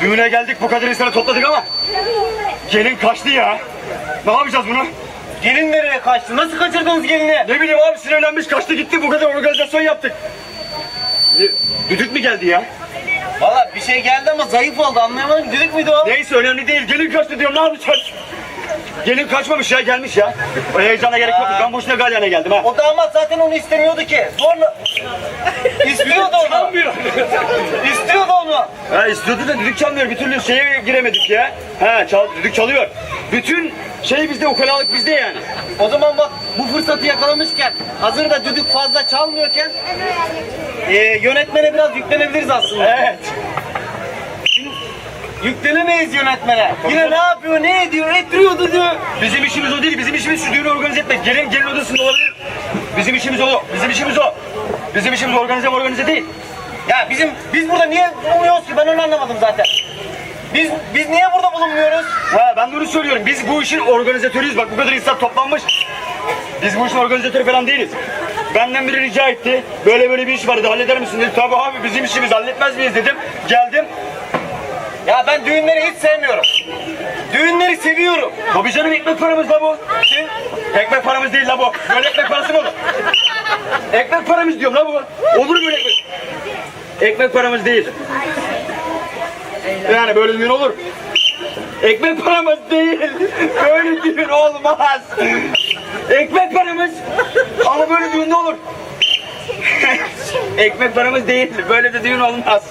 Düğüne geldik bu kadar insanı topladık ama gelin kaçtı ya. Ne yapacağız bunu? Gelin nereye kaçtı? Nasıl kaçırdınız gelini? Ne bileyim abi sinirlenmiş kaçtı gitti bu kadar organizasyon yaptık. Düdük mü geldi ya? Valla bir şey geldi ama zayıf oldu anlayamadım. Düdük müydü o? Neyse önemli değil. Gelin kaçtı diyorum ne yapacağız? Gelin kaçmamış ya gelmiş ya. O heyecana gerek yok. Ben boşuna galyana geldim ha. O damat zaten onu istemiyordu ki. Zorla... İstiyordu onu. Ha istiyordu da düdük çalmıyor. Bir türlü şeye giremedik ya. Ha çal, düdük çalıyor. Bütün şey bizde ukalalık bizde yani. O zaman bak bu fırsatı yakalamışken hazır da düdük fazla çalmıyorken e, yönetmene biraz yüklenebiliriz aslında. Evet. Yüklenemeyiz yönetmene. Yine ne yapıyor, ne ediyor, ettiriyordu diyor. Bizim işimiz o değil. Bizim işimiz şu düğünü organize etmek. Gelin gelin odasında olabilir. Bizim işimiz o. Bizim işimiz o. Bizim işimiz organize organize değil. Ya bizim biz burada niye bulunmuyoruz ki ben onu anlamadım zaten. Biz biz niye burada bulunmuyoruz? Ha ben de onu söylüyorum. Biz bu işin organizatörüyüz. Bak bu kadar insan toplanmış. Biz bu işin organizatörü falan değiliz. Benden biri rica etti. Böyle böyle bir iş vardı halleder misin dedi. Tabii abi bizim işimiz halletmez miyiz dedim. Geldim. Ya ben düğünleri hiç sevmiyorum. Düğünleri seviyorum. Tabii canım ekmek paramız la bu. Ekmek paramız değil la bu. Böyle ekmek parası mı olur? Ekmek paramız diyorum la bu. Olur mu böyle ekmek? Ekmek paramız değil. Yani böyle düğün olur. Ekmek paramız değil. Böyle düğün olmaz. Ekmek paramız. Ama böyle düğün de olur. Ekmek paramız değil. Böyle de düğün olmaz.